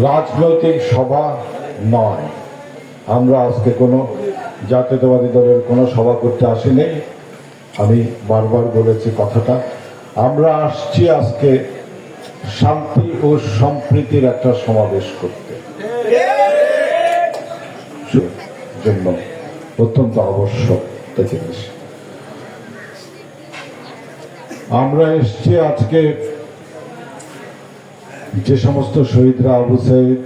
রাজনৈতিক সভা নয়। আমরা আজকে কোনো জাতীয়তাবাদী দলের কোনো সভা করতে আসিনি। আমি বারবার বলেছি কথাটা। আমরা আসছি আজকে শান্তি ও সম্প্রীতির একটা সমাবেশ করতে। জন্য অত্যন্ত আবশ্যক বেশি আমরা এসছি আজকে যে সমস্ত শহীদরা আবু সাইদ,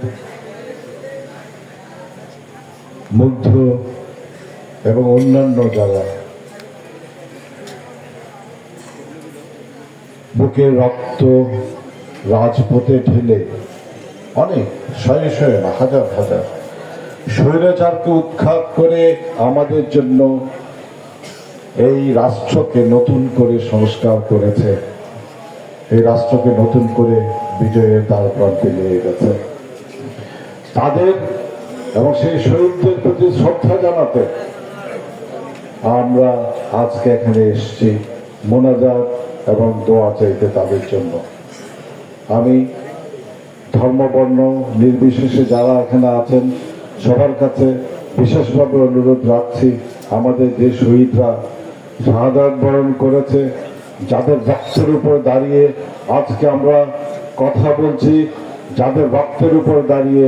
মুগ্ধ এবং অন্যান্য যারা বুকের রক্ত রাজপথে ঢেলে, অনেক, শয়ে শয়ে না, হাজার হাজার স্বৈরাচারকে উৎখাত করে আমাদের জন্য এই রাষ্ট্রকে নতুন করে সংস্কার করেছে। এই রাষ্ট্রকে নতুন করে বিজয়ের দ্বার প্রান্তে নিয়ে গেছে। তাদের এবং সেই শহীদদের প্রতি শ্রদ্ধা জানাতে আমরা আজকে এখানে এসেছি মোনাজাত এবং দোয়া চাইতে তাদের জন্য। আমি ধর্মবর্ণ নির্বিশেষে যারা এখানে আছেন, সবার কাছে বিশেষভাবে অনুরোধ রাখছি, আমাদের যে শহীদরা শাহাদাত বরণ করেছে, যাদের রক্তের উপর দাঁড়িয়ে আজকে আমরা কথা বলছি, যাদের রক্তের উপর দাঁড়িয়ে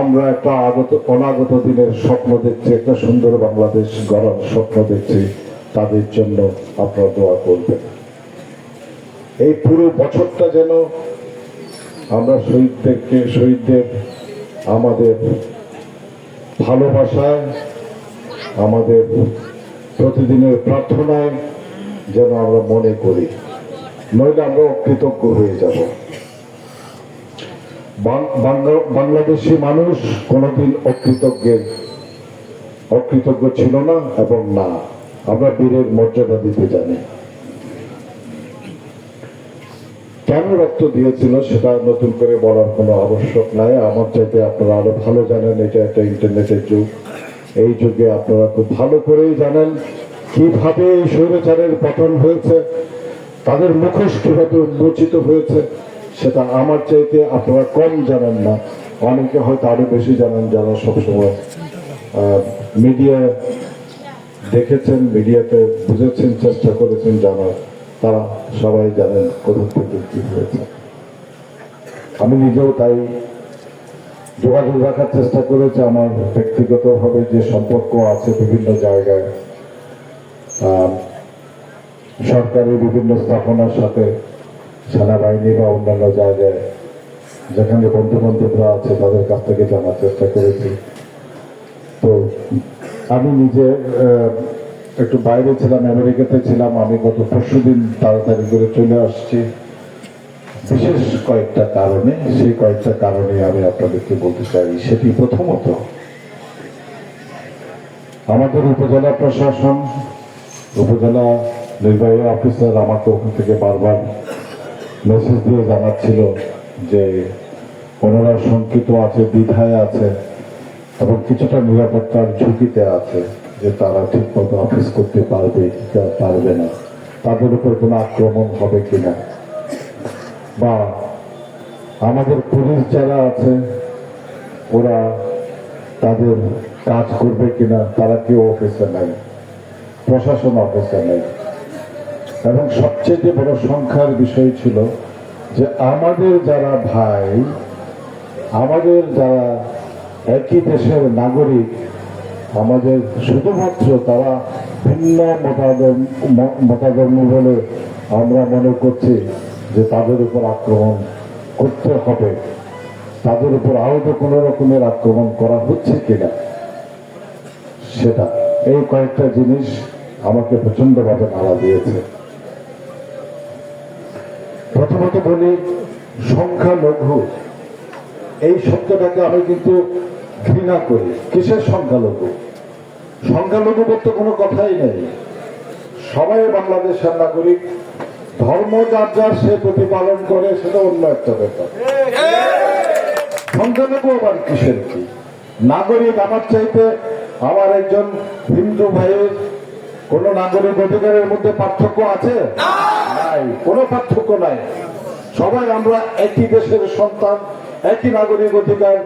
আমরা একটা আগত, অনাগত দিনের স্বপ্ন দেখছি, একটা সুন্দর বাংলাদেশ গড়ার স্বপ্ন দেখছি, তাদের জন্য আপনারা দোয়া করবেন। এই পুরো বছরটা যেন আমরা শহীদদেরকে, শহীদদের আমাদের ভালোবাসায়, আমাদের প্রতিদিনের প্রার্থনায় যেন আমরা মনে করি। নইলে আমরা অকৃতজ্ঞ হয়ে যাব। বাংলাদেশি মানুষ কোনোদিন অকৃতজ্ঞের, অকৃতজ্ঞ ছিল না এবং না। আমরা বীরের মর্যাদা দিতে জানি। কেন রক্ত দিয়েছিল সেটা নতুন করে বলার কোনো আবশ্যক নাই। আমার চাইতে আপনারা আরও ভালো জানেন, এটা একটা ইন্টারনেটের যুগ। এই যুগে আপনারা খুব ভালো করেই জানেন কীভাবে এই স্বৈরাচারের পতন হয়েছে, তাদের মুখোশ কীভাবে উন্মোচিত হয়েছে। সেটা আমার চাইতে আপনারা কম জানেন না। অনেকে হয়তো আরও বেশি জানেন যারা সবসময় মিডিয়া দেখেছেন মিডিয়াতে বুঝেছেন, চেষ্টা করেছেন জানার, তারা সবাই জানেন কোথা থেকে কি হয়েছে। আমি নিজেও তাই যোগাযোগ রাখার চেষ্টা করেছি, আমার ব্যক্তিগতভাবে যে সম্পর্ক আছে বিভিন্ন জায়গায়। সরকারি বিভিন্ন স্থাপনার সাথে সেনাবাহিনী বা অন্যান্য জায়গায় যেখানে বন্ধু বান্ধবরা আছে, তাদের কাছ থেকে জানার চেষ্টা করেছি। তো আমি নিজে একটু বাইরে ছিলাম, আমেরিকাতে ছিলাম। আমি গত পরশু দিন তাড়াতাড়ি করে চলে আসছি। বিশেষ কয়েকটা কারণে, সেই কয়েকটা কারণে আমি আপনাদেরকে বলতে চাই, সেটি প্রথমত আমাদের উপজেলা প্রশাসন, উপজেলা নির্বাহী অফিসার আমাকে ওখান থেকে বারবার মেসেজ দিয়ে জানাচ্ছিল যে ওনারা শঙ্কিত আছে, দ্বিধায় আছে এবং কিছুটা নিরাপত্তার ঝুঁকিতে আছে যে তারা ঠিকমতো অফিস করতে পারবে পারবে না। তাদের উপর কোনো আক্রমণ হবে কিনা বা আমাদের পুলিশ যারা আছে, ওরা তাদের কাজ করবে কিনা তারা কেউ অফিসে নেই? প্রশাসন অফিসে নেই? এবং সবচেয়ে বড় সংখ্যার বিষয় ছিল যে আমাদের যারা ভাই, আমাদের যারা একই দেশের নাগরিক, আমাদের শুধুমাত্র তারা ভিন্ন মতাদর্ম ম- মতাদর্ম বলে আমরা মনে করছি যে তাদের উপর আক্রমণ করতে হবে। তাদের উপর আহত কোনো রকমের আক্রমণ করা হচ্ছে কিনা? সেটা, এই কয়েকটা জিনিস আমাকে প্রচন্ডভাবে নাড়া দিয়েছে। প্রথমত বলি, সংখ্যালঘু। এই শব্দটাকে আমি কিন্তু ঘৃণা করি। কিসের সংখ্যালঘু? সংখ্যালঘু বলতে কোনো কথাই নেই। সবাই বাংলাদেশের নাগরিক। ধর্ম যার যার সে প্রতিপালন করে, সেটা অন্য একটা ব্যাপার। সংখ্যালঘু আবার কিসের কি? নাগরিক আমার চাইতে আমার একজন হিন্দু ভাইয়ের কোন নাগরিক অধিকারের মধ্যে পার্থক্য আছে? নাই কোনো পার্থক্য নাই। সবাই আমরা একই দেশের সন্তান একই নাগরিক অধিকার